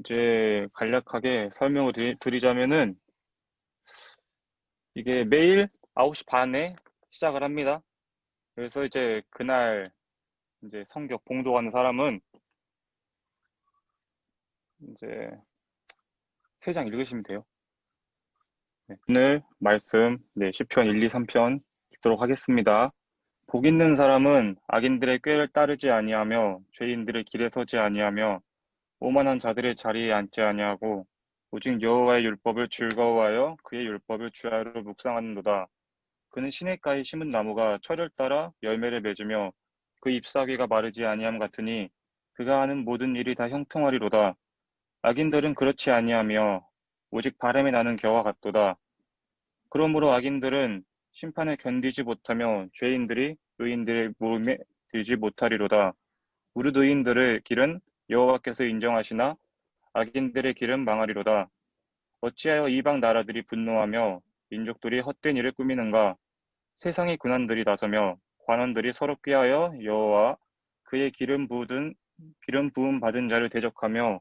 이제 간략하게 설명을 드리, 드리자면은 이게 매일 9시 반에 시작을 합니다. 그래서 이제 그날 이제 성격 봉독하는 사람은 이제 세 장 읽으시면 돼요. 네, 오늘 말씀 네, 시편 1, 2, 3편 읽도록 하겠습니다. 복 있는 사람은 악인들의 꾀를 따르지 아니하며 죄인들의 길에 서지 아니하며 오만한 자들의 자리에 앉지 아니하고 오직 여호와의 율법을 즐거워하여 그의 율법을 주야로 묵상하는도다. 그는 시냇가에 심은 나무가 철을 따라 열매를 맺으며 그 잎사귀가 마르지 아니함 같으니 그가 하는 모든 일이 다 형통하리로다. 악인들은 그렇지 아니하며 오직 바람이 나는 겨와 같도다. 그러므로 악인들은 심판을 견디지 못하며 죄인들이 의인들의 몸에 들지 못하리로다. 무릇 의인들의 길은 여호와께서 인정하시나 악인들의 길은 망하리로다. 어찌하여 이방 나라들이 분노하며 민족들이 헛된 일을 꾸미는가? 세상의 군환들이 나서며 관원들이 서로 꾀하여 여호와 그의 기름 부은 기름 부음 받은 자를 대적하며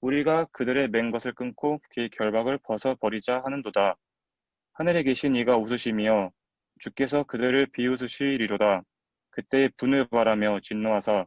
우리가 그들의 맹 것을 끊고 그의 결박을 벗어 버리자 하는도다. 하늘에 계신 이가 웃으시며 주께서 그들을 비웃으시리로다. 그때 분을 바라며 진노하사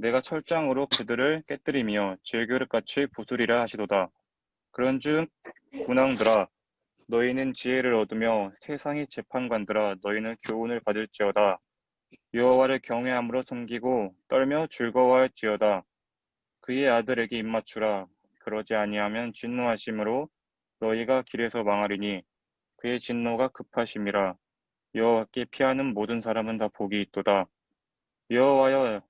내가 철장으로 그들을 깨뜨리며 질그릇같이 부수리라 하시도다. 그런즉 군왕들아 너희는 지혜를 얻으며 세상의 재판관들아 너희는 교훈을 받을지어다. 여호와를 경외함으로 섬기고 떨며 즐거워할지어다. 그의 아들에게 입맞추라. 그러지 아니하면 진노하심으로 너희가 길에서 망하리니 그의 진노가 급하심이라. 여호와께 피하는 모든 사람은 다 복이 있도다. 여호와여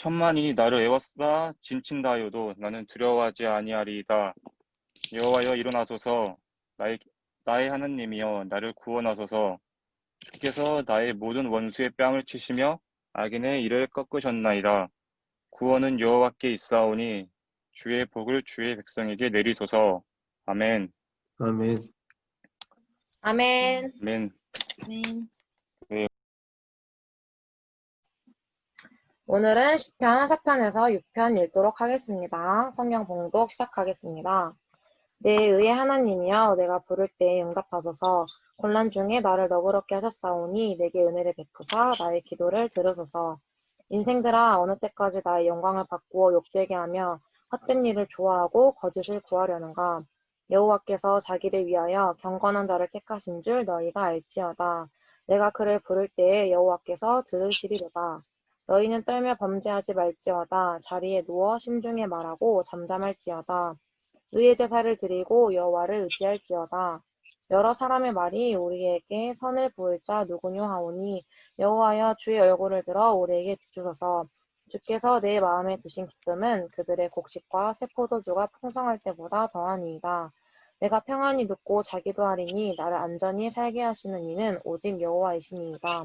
천만이 나를 애워싸 진친다 하여도 나는 두려워하지 아니하리이다. 여호와여 일어나소서 나의 나의 하나님이여 나를 구원하소서 주께서 나의 모든 원수의 뺨을 치시며 악인의 이를 꺾으셨나이다. 구원은 여호와께 있사오니 주의 복을 주의 백성에게 내리소서. 아멘. 아멘. 아멘. 아멘. 네. 오늘은 시편 4편에서 6편 읽도록 하겠습니다. 성경 봉독 시작하겠습니다. 내 의의 하나님이여 내가 부를 때 응답하소서. 곤란 중에 나를 너그럽게 하셨사오니 내게 은혜를 베푸사 나의 기도를 들으소서. 인생들아 어느 때까지 나의 영광을 바꾸어 욕되게 하며 헛된 일을 좋아하고 거짓을 구하려는가? 여호와께서 자기를 위하여 경건한 자를 택하신 줄 너희가 알지어다. 내가 그를 부를 때에 여호와께서 들으시리로다 너희는 떨며 범죄하지 말지어다 자리에 누워 심중에 말하고 잠잠할지어다 의의 제사를 드리고 여호와를 의지할지어다. 여러 사람의 말이 우리에게 선을 보일 자 누구뇨 하오니 여호와여 주의 얼굴을 들어 우리에게 비추소서. 주께서 내 마음에 두신 기쁨은 그들의 곡식과 새 포도주가 풍성할 때보다 더하니이다. 내가 평안히 눕고 자기도 하리니 나를 안전히 살게 하시는 이는 오직 여호와이시니이다.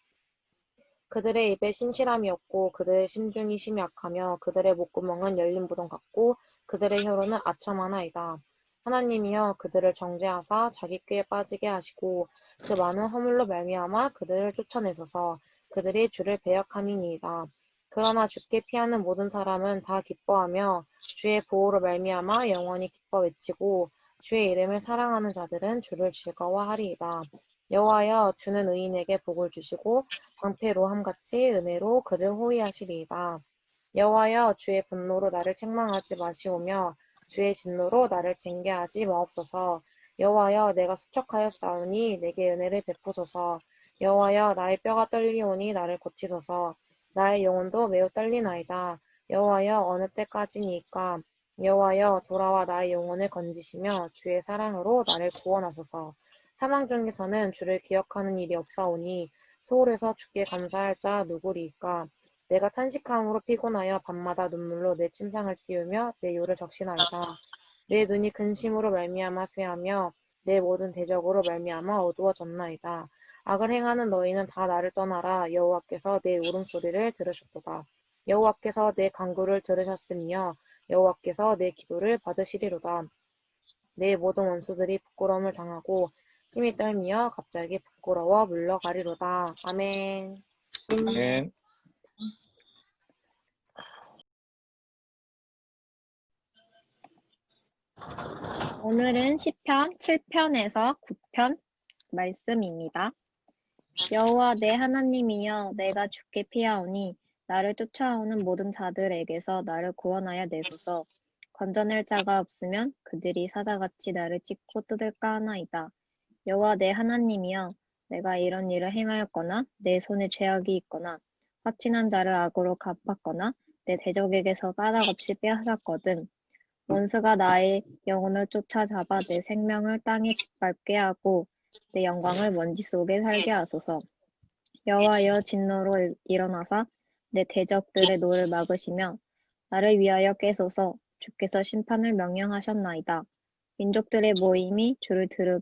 그들의 입에 신실함이 없고 그들의 심중이 심약하며 그들의 목구멍은 열린 부동 같고 그들의 혀로는 아첨하나이다. 하나님이여 그들을 정죄하사 자기 꾀에 빠지게 하시고 그 많은 허물로 말미암아 그들을 쫓아내소서 그들이 주를 배역함이니이다. 그러나 주께 피하는 모든 사람은 다 기뻐하며 주의 보호로 말미암아 영원히 기뻐 외치고 주의 이름을 사랑하는 자들은 주를 즐거워하리이다. 여호와여 주는 의인에게 복을 주시고 방패로함 같이 은혜로 그를 호위하시리이다. 여호와여 주의 분노로 나를 책망하지 마시오며 주의 진노로 나를 징계하지 마옵소서. 여호와여 내가 수척하여 싸우니 내게 은혜를 베푸소서. 여호와여 나의 뼈가 떨리오니 나를 고치소서. 나의 영혼도 매우 떨리나이다. 여호와여 어느 때까지니까 여호와여 돌아와 나의 영혼을 건지시며 주의 사랑으로 나를 구원하소서. 사망 중에서는 주를 기억하는 일이 없사오니 소홀해서 주께 감사할 자 누구리이까 내가 탄식함으로 피곤하여 밤마다 눈물로 내 침상을 띄우며 내 요를 적시나이다. 내 눈이 근심으로 말미암아 쇠하며 내 모든 대적으로 말미암아 어두워졌나이다. 악을 행하는 너희는 다 나를 떠나라. 여호와께서 내 울음소리를 들으셨도다. 여호와께서 내 간구를 들으셨으며 여호와께서 내 기도를 받으시리로다. 내 모든 원수들이 부끄러움을 당하고 심히 떨미어 갑자기 부끄러워 물러가리로다. 아멘. 네. 오늘은 시편 7편에서 9편 말씀입니다. 여호와 내 하나님이여 내가 주께 피하오니 나를 쫓아오는 모든 자들에게서 나를 구원하여 내소서. 건져낼 자가 없으면 그들이 사자같이 나를 찢고 뜯을까 하나이다. 여호와 내 하나님이여 내가 이런 일을 행하였거나 내 손에 죄악이 있거나 화친한 자를 악으로 갚았거나 내 대적에게서 까닭 없이 빼앗았거든. 원수가 나의 영혼을 쫓아잡아 내 생명을 땅에 짓밟게 하고 내 영광을 먼지 속에 살게 하소서. 여호와여 진노로 일- 일어나사 내 대적들의 노를 막으시며 나를 위하여 깨소서 주께서 심판을 명령하셨나이다. 민족들의 모임이 주를 두르,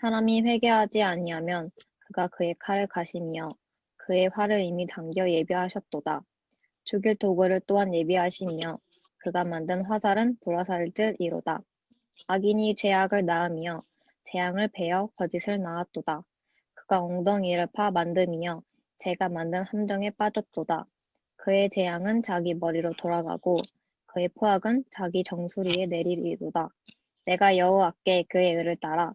사람이 회개하지 아니하면 그가 그의 칼을 가심이여 그의 활을 이미 당겨 예비하셨도다. 죽일 도구를 또한 예비하시며 그가 만든 화살은 보라살들이로다. 악인이 죄악을 낳으며 재앙을 베어 거짓을 낳았도다. 그가 엉덩이를 파 만듦이여 제가 만든 함정에 빠졌도다. 그의 재앙은 자기 머리로 돌아가고 그의 포악은 자기 정수리에 내리리로다. 내가 여호와께 그의 의를 따라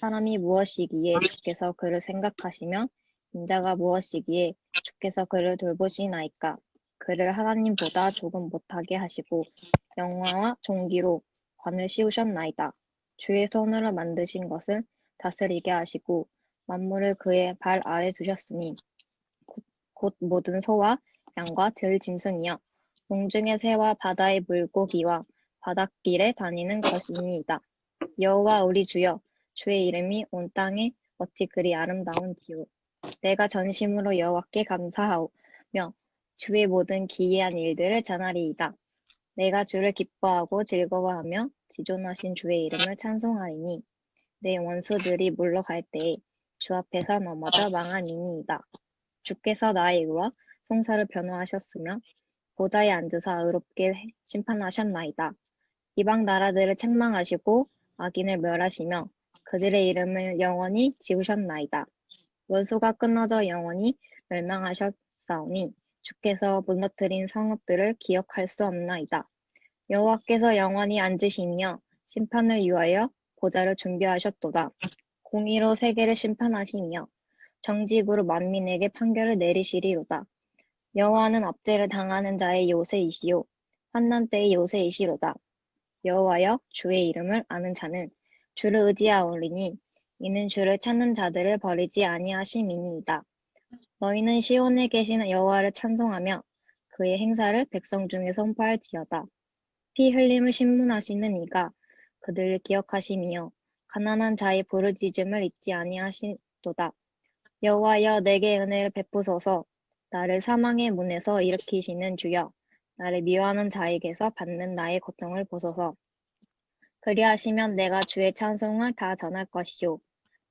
사람이 무엇이기에 주께서 그를 생각하시며 인자가 무엇이기에 주께서 그를 돌보시나이까 그를 하나님보다 조금 못하게 하시고 영화와 종기로 관을 씌우셨나이다. 주의 손으로 만드신 것을 다스리게 하시고 만물을 그의 발 아래 두셨으니 곧, 곧 모든 소와 양과 들 짐승이여 공중의 새와 바다의 물고기와 바닷길에 다니는 것이니이다. 여호와 우리 주여 주의 이름이 온 땅에 어찌 그리 아름다운지요. 내가 전심으로 여호와께 감사하오며 주의 모든 기이한 일들을 전하리이다. 내가 주를 기뻐하고 즐거워하며 지존하신 주의 이름을 찬송하리니 내 원수들이 물러갈 때에 주 앞에서 넘어져 망함이니이다. 주께서 나의 의와 송사를 변호하셨으며 보좌에 앉으사 의롭게 심판하셨나이다. 이방 나라들을 책망하시고 악인을 멸하시며 그들의 이름을 영원히 지우셨나이다. 원수가 끊어져 영원히 멸망하셨사오니 주께서 무너뜨린 성읍들을 기억할 수 없나이다. 여호와께서 영원히 앉으시며 심판을 위하여 보좌를 준비하셨도다. 공의로 세계를 심판하시며 정직으로 만민에게 판결을 내리시리로다. 여호와는 압제를 당하는 자의 요새이시요 환난 때의 요새이시로다. 여호와여 주의 이름을 아는 자는 주를 의지하오리니 이는 주를 찾는 자들을 버리지 아니하심이니이다. 너희는 시온에 계신 여호와를 찬송하며 그의 행사를 백성 중에 선포할지어다. 피 흘림을 신문하시는 이가 그들을 기억하시며 가난한 자의 부르짖음을 잊지 아니하시도다. 여호와여 내게 은혜를 베푸소서 나를 사망의 문에서 일으키시는 주여 나를 미워하는 자에게서 받는 나의 고통을 보소서. 그리하시면 내가 주의 찬송을 다 전할 것이요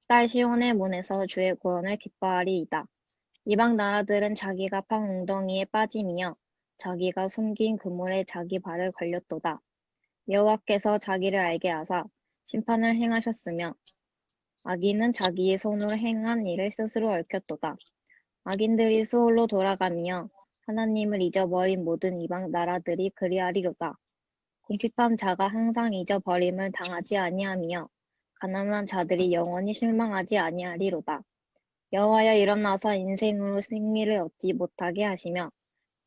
딸 시온의 문에서 주의 구원을 기뻐하리이다. 이방 나라들은 자기가 판 웅덩이에 빠짐이여 자기가 숨긴 그물에 자기 발을 걸렸도다. 여호와께서 자기를 알게 하사 심판을 행하셨으며 악인은 자기의 손으로 행한 일을 스스로 얽혔도다. 악인들이 수홀로 돌아가며 하나님을 잊어버린 모든 이방 나라들이 그리하리로다. 궁핍한 자가 항상 잊어버림을 당하지 아니하며 가난한 자들이 영원히 실망하지 아니하리로다. 여호와여 일어나서 인생으로 승리를 얻지 못하게 하시며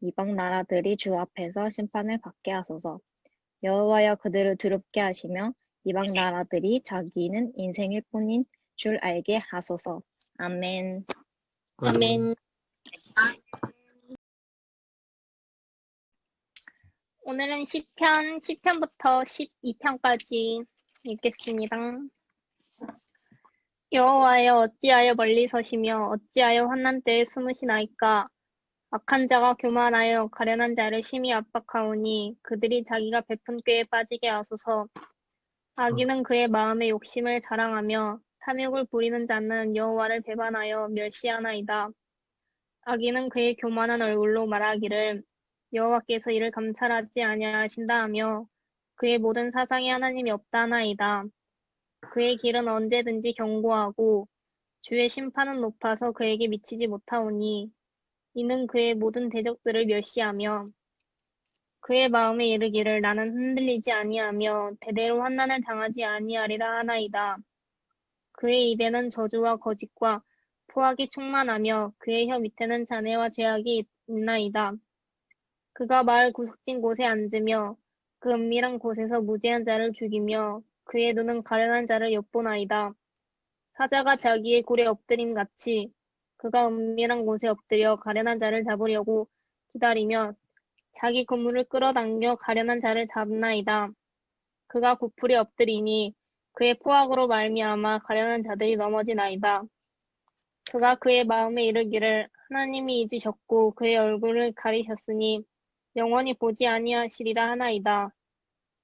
이방 나라들이 주 앞에서 심판을 받게 하소서. 여호와여 그들을 두렵게 하시며 이방 나라들이 자기는 인생일 뿐인 줄 알게 하소서. 아멘. 아멘. 오늘은 10편, 10편부터 12편까지 읽겠습니다. 여호와여 어찌하여 멀리 서시며 어찌하여 환난 때에 숨으시나이까 악한 자가 교만하여 가련한 자를 심히 압박하오니 그들이 자기가 베푼 꾀에 빠지게 하소서 악인은 그의 마음의 욕심을 자랑하며 탐욕을 부리는 자는 여호와를 배반하여 멸시하나이다. 악인은 그의 교만한 얼굴로 말하기를 여호와께서 이를 감찰하지 아니하신다 하며 그의 모든 사상에 하나님이 없다 하나이다. 그의 길은 언제든지 견고하고 주의 심판은 높아서 그에게 미치지 못하오니 이는 그의 모든 대적들을 멸시하며 그의 마음에 이르기를 나는 흔들리지 아니하며 대대로 환난을 당하지 아니하리라 하나이다. 그의 입에는 저주와 거짓과 포악이 충만하며 그의 혀 밑에는 잔해와 죄악이 있나이다. 그가 마을 구석진 곳에 앉으며 그 은밀한 곳에서 무죄한 자를 죽이며 그의 눈은 가련한 자를 엿보나이다. 사자가 자기의 굴에 엎드림 같이 그가 은밀한 곳에 엎드려 가련한 자를 잡으려고 기다리며 자기 그물을 끌어당겨 가련한 자를 잡나이다. 그가 구풀에 엎드리니 그의 포악으로 말미암아 가련한 자들이 넘어지나이다. 그가 그의 마음에 이르기를 하나님이 잊으셨고 그의 얼굴을 가리셨으니 영원히 보지 아니하시리라 하나이다.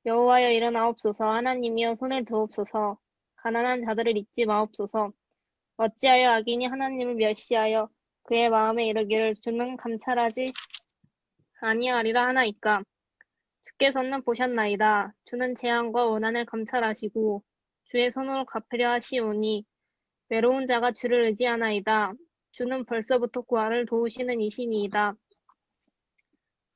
여호와여 일어나옵소서. 하나님이여 손을 드옵소서. 가난한 자들을 잊지 마옵소서. 어찌하여 악인이 하나님을 멸시하여 그의 마음에 이르기를 주는 감찰하지 아니하리라 하나이까? 주께서는 보셨나이다. 주는 재앙과 원한을 감찰하시고 주의 손으로 갚으려 하시오니 외로운 자가 주를 의지하나이다. 주는 벌써부터 구하를 도우시는 이신이이다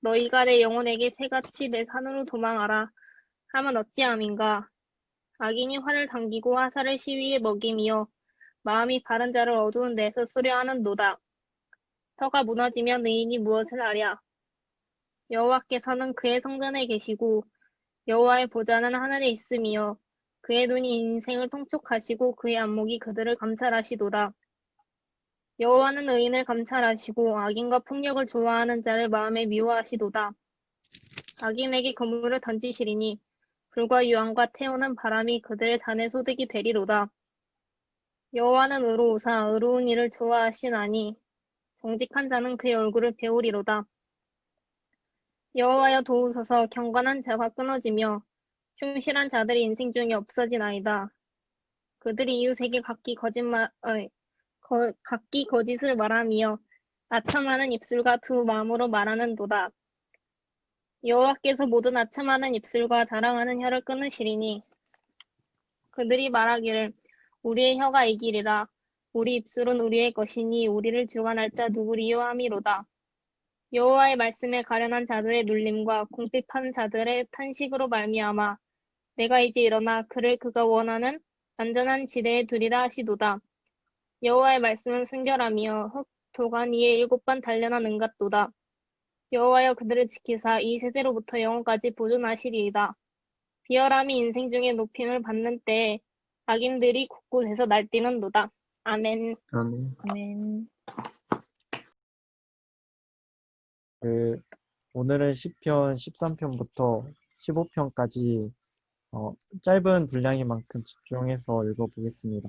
너희가 내 영혼에게 새같이 내 산으로 도망하라 하면 어찌함인가 악인이 활을 당기고 화살을 시위에 먹임이여 마음이 바른 자를 어두운 데서 쏘려하는 노다. 터가 무너지면 의인이 무엇을 하랴. 여호와께서는 그의 성전에 계시고 여호와의 보좌는 하늘에 있음이여 그의 눈이 인생을 통촉하시고 그의 안목이 그들을 감찰하시도다. 여호와는 의인을 감찰하시고 악인과 폭력을 좋아하는 자를 마음에 미워하시도다. 악인에게 그물을 던지시리니 불과 유황과 태우는 바람이 그들의 잔의 소득이 되리로다. 여호와는 의로우사 의로운 일을 좋아하시나니 정직한 자는 그의 얼굴을 배우리로다. 여호와여 도우소서 경건한 자가 끊어지며 충실한 자들이 인생 중에 없어지나이다. 그들이 이웃에게 각기 거짓말, 어이, 거, 각기 거짓을 말하며 아첨하는 입술과 두 마음으로 말하는도다. 여호와께서 모든 아첨하는 입술과 자랑하는 혀를 끊으시리니 그들이 말하기를 우리의 혀가 이기리라 우리 입술은 우리의 것이니 우리를 주관할 자 누구리요 함이로다. 여호와의 말씀에 가련한 자들의 눌림과 궁핍한 자들의 탄식으로 말미암아 내가 이제 일어나 그를 그가 원하는 안전한 지대에 두리라 하시도다. 여호와의 말씀은 순결하며 흙 도간 위에 일곱 번 단련한 은같도다. 여호와여 그들을 지키사 이 세대로부터 영원까지 보존하시리이다. 비열함이 인생 중에 높임을 받는 때에 악인들이 곳곳에서 날뛰는 도다. 아멘. 아멘. 아멘. 그 오늘은 시편 13편부터 15편까지 어, 짧은 분량인 만큼 집중해서 읽어보겠습니다.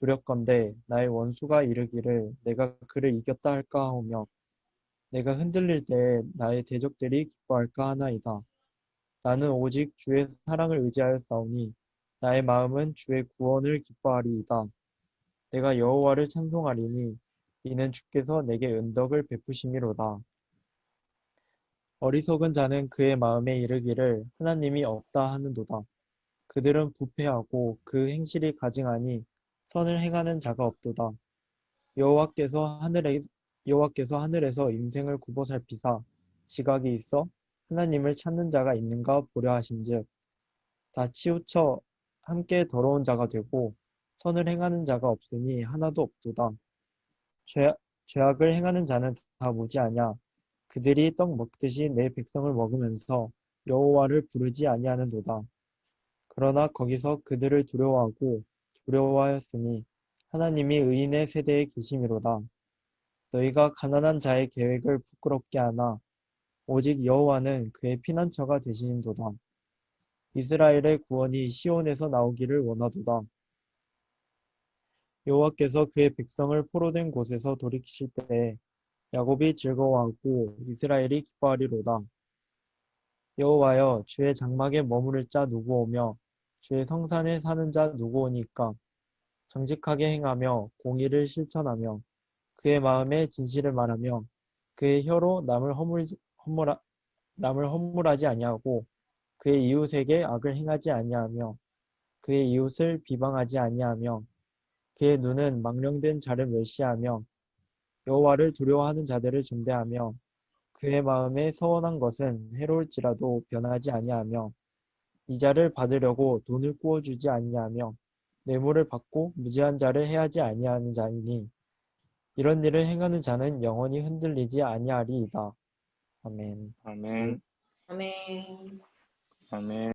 두렵건대 나의 원수가 이르기를 내가 그를 이겼다 할까 하오며 내가 흔들릴 때에 나의 대적들이 기뻐할까 하나이다. 나는 오직 주의 사랑을 의지하여 싸우니 나의 마음은 주의 구원을 기뻐하리이다. 내가 여호와를 찬송하리니 이는 주께서 내게 은덕을 베푸심이로다. 어리석은 자는 그의 마음에 이르기를 하나님이 없다 하는도다. 그들은 부패하고 그 행실이 가증하니 선을 행하는 자가 없도다. 여호와께서 하늘에 여호와께서 하늘에서 인생을 굽어 살피사 지각이 있어 하나님을 찾는 자가 있는가 보려 하신즉 다 치우쳐 함께 더러운 자가 되고 선을 행하는 자가 없으니 하나도 없도다. 죄, 죄악을 행하는 자는 다 무지하냐? 그들이 떡 먹듯이 내 백성을 먹으면서 여호와를 부르지 아니하는도다. 그러나 거기서 그들을 두려워하고 두려워하였으니 하나님이 의인의 세대에 계심이로다. 너희가 가난한 자의 계획을 부끄럽게 하나 오직 여호와는 그의 피난처가 되시는도다. 이스라엘의 구원이 시온에서 나오기를 원하도다. 여호와께서 그의 백성을 포로된 곳에서 돌이키실 때에 야곱이 즐거워하고 이스라엘이 기뻐하리로다. 여호와여 주의 장막에 머무를 자 누구오며 주의 성산에 사는 자 누구오니까 정직하게 행하며 공의를 실천하며 그의 마음에 진실을 말하며 그의 혀로 남을 허물 허물하, 남을 허물하지 아니하고 그의 이웃에게 악을 행하지 아니하며 그의 이웃을 비방하지 아니하며 그의 눈은 망령된 자를 멸시하며 여호와를 두려워하는 자들을 존대하며 그의 마음에 서원한 것은 해로울지라도 변하지 아니하며 이자를 받으려고 돈을 구워주지 아니하며 뇌물을 받고 무지한 자를 해하지 아니하는 자이니 이런 일을 행하는 자는 영원히 흔들리지 아니하리이다. 아멘. 아멘. 아멘. 아멘.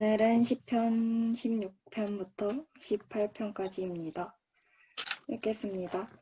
오늘은 시편 16편부터 18편까지입니다. 읽겠습니다.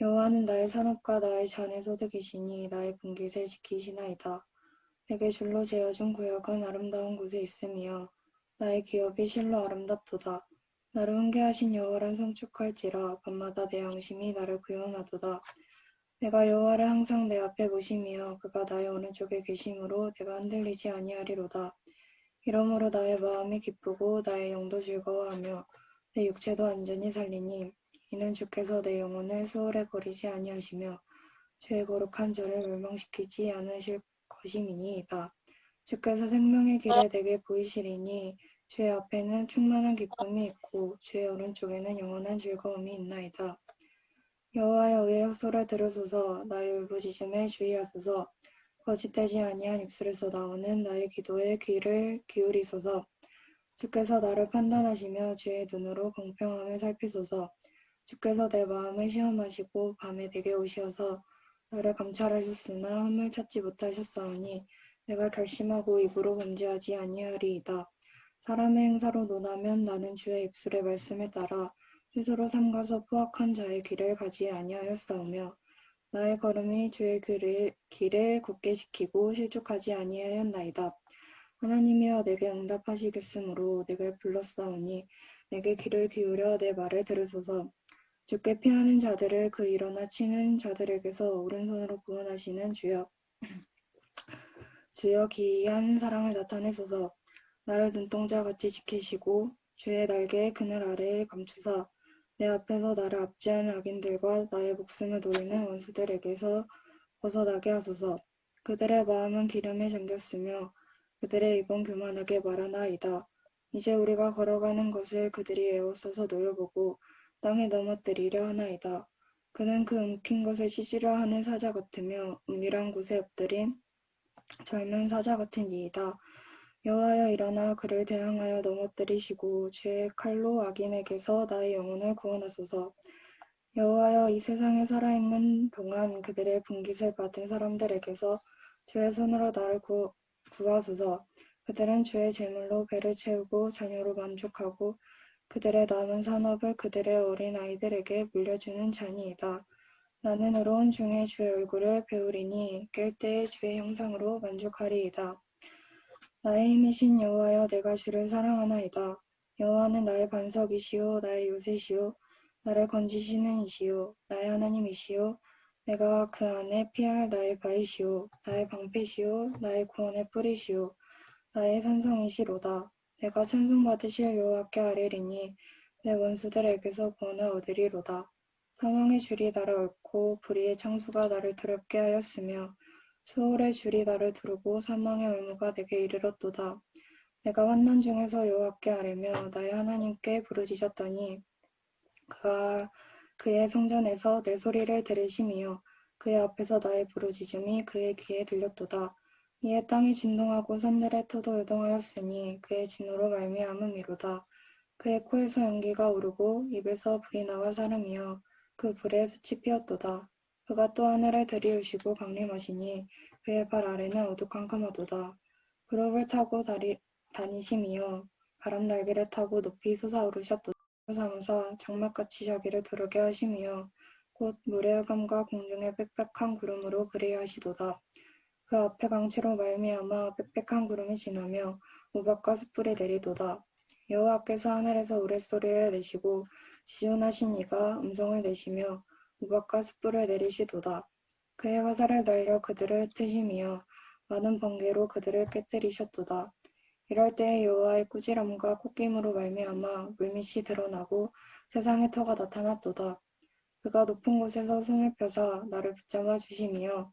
여호와는 나의 산업과 나의 잔의 소득이시니 나의 분깃을 지키시나이다. 내게 줄로 재어준 구역은 아름다운 곳에 있으며 나의 기업이 실로 아름답도다. 나를 훈계하신 여호와를 송축할지라 밤마다 내 양심이 나를 구원하도다. 내가 여호와를 항상 내 앞에 보시며 그가 나의 오른쪽에 계심으로 내가 흔들리지 아니하리로다. 이러므로 나의 마음이 기쁘고 나의 영도 즐거워하며 내 육체도 안전히 살리니 이는 주께서 내 영혼을 수월에 버리지 아니하시며 죄의 거룩한 자를 멸망시키지 않으실 것임이니이다. 주께서 생명의 길에 내게 보이시리니 주의 앞에는 충만한 기쁨이 있고 주의 오른쪽에는 영원한 즐거움이 있나이다. 여호와여 의의 소를 들으소서 나의 울부짖음에 주의하소서 거짓되지 아니한 입술에서 나오는 나의 기도에 귀를 기울이소서 주께서 나를 판단하시며 주의 눈으로 공평함을 살피소서 주께서 내 마음을 시험하시고 밤에 내게 오시어서 나를 감찰하셨으나 흠을 찾지 못하셨사오니 내가 결심하고 입으로 범죄하지 아니하리이다. 사람의 행사로 논하면 나는 주의 입술의 말씀을 따라 스스로 삼가서 포악한 자의 길을 가지 아니하였사오며 나의 걸음이 주의 길을, 길을 굳게 지키고 실족하지 아니하였나이다. 하나님이여 내게 응답하시겠으므로 내게 불렀사오니 내게 귀를 기울여 내 말을 들으소서 주께 피하는 자들을 그 일어나 치는 자들에게서 오른손으로 구원하시는 주여. 주여 기이한 사랑을 나타내소서. 나를 눈동자같이 지키시고 주의 날개의 그늘 아래에 감추사 내 앞에서 나를 압제하는 악인들과 나의 목숨을 노리는 원수들에게서 벗어나게 하소서. 그들의 마음은 기름에 잠겼으며 그들의 입은 교만하게 말하나이다. 이제 우리가 걸어가는 것을 그들이 에워싸서 노려보고 땅에 넘어뜨리려 하나이다 그는 그 움킨 것을 찢으려 하는 사자 같으며 은밀한 곳에 엎드린 젊은 사자 같은 이이다. 여호와여 일어나 그를 대항하여 넘어뜨리시고 주의 칼로 악인에게서 나의 영혼을 구원하소서. 여호와여 이 세상에 살아있는 동안 그들의 분깃을 받은 사람들에게서 주의 손으로 나를 구, 구하소서. 그들은 주의 제물로 배를 채우고 자녀로 만족하고 그들의 남은 산업을 그들의 어린 아이들에게 물려주는 자니이다. 나는 의로운 중에 주의 얼굴을 배우리니 깰 때에 주의 형상으로 만족하리이다. 나의 힘이신 여호와여 내가 주를 사랑하나이다. 여호와는 나의 반석이시요 나의 요새시요 나를 건지시는 이시요 나의 하나님이시요 내가 그 안에 피할 나의 바위시요 나의 방패시요 나의 구원의 뿌리시요 나의 산성이시로다. 내가 찬송받으실 여호와께 아뢰리니 내 원수들에게서 구원을 얻으리로다. 사망의 줄이 나를 얽고 불의의 창수가 나를 두렵게 하였으며 수월의 줄이 나를 두르고 사망의 의무가 내게 이르렀도다. 내가 환난 중에서 여호와께 아뢰며 나의 하나님께 부르짖었더니 그가 그의 성전에서 내 소리를 들으심이요 그의 앞에서 나의 부르짖음이 그의 귀에 들렸도다. 이에 땅이 진동하고 산들의 터도 요동하였으니 그의 진노로 말미암음이로다. 그의 코에서 연기가 오르고 입에서 불이 나와 사름이여 그 불에 숯이 피었도다. 그가 또 하늘을 들이우시고 강림하시니 그의 발 아래는 어두컴컴하도다. 그룹을 타고 다리, 다니심이여 바람 날개를 타고 높이 솟아오르셨도다. 삼으사 장막같이 자기를 두르게 하심이여 곧 물의 흑암과 공중의 빽빽한 구름으로 그리하시도다 그 앞에 강치로 말미암아 빽빽한 구름이 지나며 우박과 숯불이 내리도다. 여호와께서 하늘에서 우레소리를 내시고 지존하신 이가 음성을 내시며 우박과 숯불을 내리시도다. 그의 화살을 날려 그들을 흩으심이여 많은 번개로 그들을 깨뜨리셨도다. 이럴 때에 여호와의 꾸지람과 콧김으로 말미암아 물밑이 드러나고 세상의 터가 나타났도다. 그가 높은 곳에서 손을 펴사 나를 붙잡아 주심이여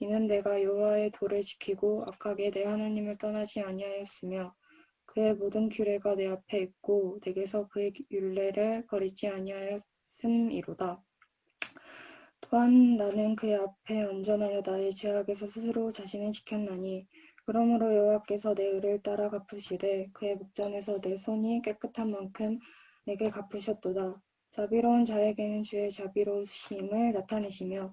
이는 내가 여호와의 도를 지키고 악하게 내 하나님을 떠나지 아니하였으며 그의 모든 규례가 내 앞에 있고 내게서 그의 율례를 버리지 아니하였음이로다. 또한 나는 그의 앞에 안전하여 나의 죄악에서 스스로 자신을 지켰나니 그러므로 여호와께서 내 의를 따라 갚으시되 그의 목전에서 내 손이 깨끗한 만큼 내게 갚으셨도다. 자비로운 자에게는 주의 자비로우심을 나타내시며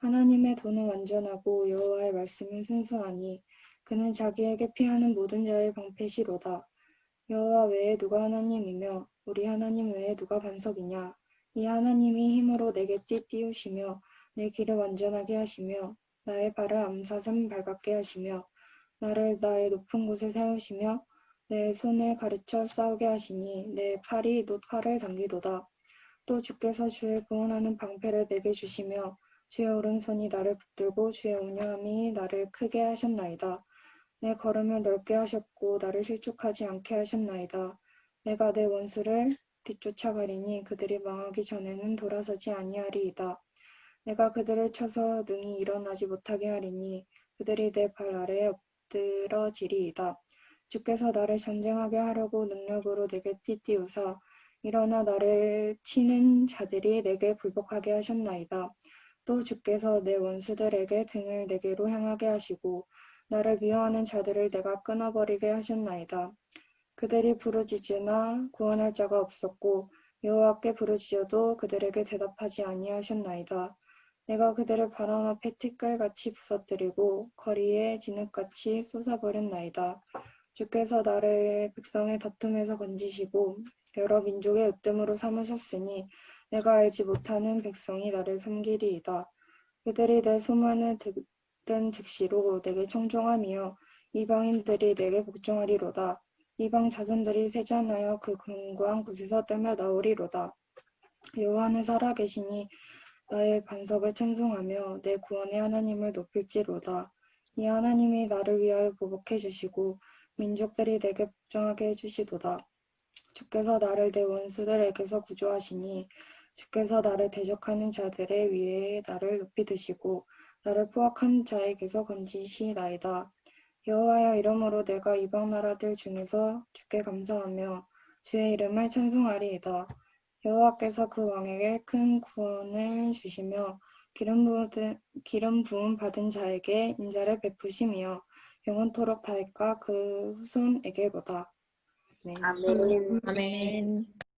하나님의 도는 완전하고 여호와의 말씀은 순수하니 그는 자기에게 피하는 모든 자의 방패시로다. 여호와 외에 누가 하나님이며 우리 하나님 외에 누가 반석이냐? 이 하나님이 힘으로 내게 띠띠우시며 내 길을 완전하게 하시며 나의 발을 암사슴 발같게 하시며 나를 나의 높은 곳에 세우시며 내 손에 가르쳐 싸우게 하시니 내 팔이 노팔을 당기도다. 또 주께서 주의 구원하는 방패를 내게 주시며 주의 오른손이 나를 붙들고 주의 온유함이 나를 크게 하셨나이다. 내 걸음을 넓게 하셨고 나를 실족하지 않게 하셨나이다. 내가 내 원수를 뒤쫓아가리니 그들이 망하기 전에는 돌아서지 아니하리이다. 내가 그들을 쳐서 능히 일어나지 못하게 하리니 그들이 내 발 아래에 엎드러지리이다. 주께서 나를 전쟁하게 하려고 능력으로 내게 띠띠우사 일어나 나를 치는 자들이 내게 불복하게 하셨나이다. 또 주께서 내 원수들에게 등을 내게로 향하게 하시고 나를 미워하는 자들을 내가 끊어버리게 하셨나이다. 그들이 부르짖으나 구원할 자가 없었고 여호와께 부르짖어도 그들에게 대답하지 아니하셨나이다. 내가 그들을 바람 앞에 티끌같이 부서뜨리고 거리에 진흙같이 쏟아버렸나이다. 주께서 나를 백성의 다툼에서 건지시고 여러 민족의 으뜸으로 삼으셨으니 내가 알지 못하는 백성이 나를 섬기리이다. 그들이 내 소문을 들은 즉시로 내게 청종하며 이방인들이 내게 복종하리로다. 이방 자손들이 세잔하여 그 견고한 곳에서 떨며 나오리로다. 여호와는 살아계시니 나의 반석을 찬송하며 내 구원의 하나님을 높일지로다. 이 하나님이 나를 위하여 보복해 주시고 민족들이 내게 복종하게 해주시도다. 주께서 나를 내 원수들에게서 구조하시니 주께서 나를 대적하는 자들의 위에 나를 높이 드시고 나를 포악한 자에게서 건지시나이다. 여호와여 이러므로 내가 이방 나라들 중에서 주께 감사하며 주의 이름을 찬송하리이다. 여호와께서 그 왕에게 큰 구원을 주시며 기름 부은, 기름 부음 받은 자에게 인자를 베푸시며 영원토록 다윗과 그 후손에게로다. 네. 아멘. 아멘.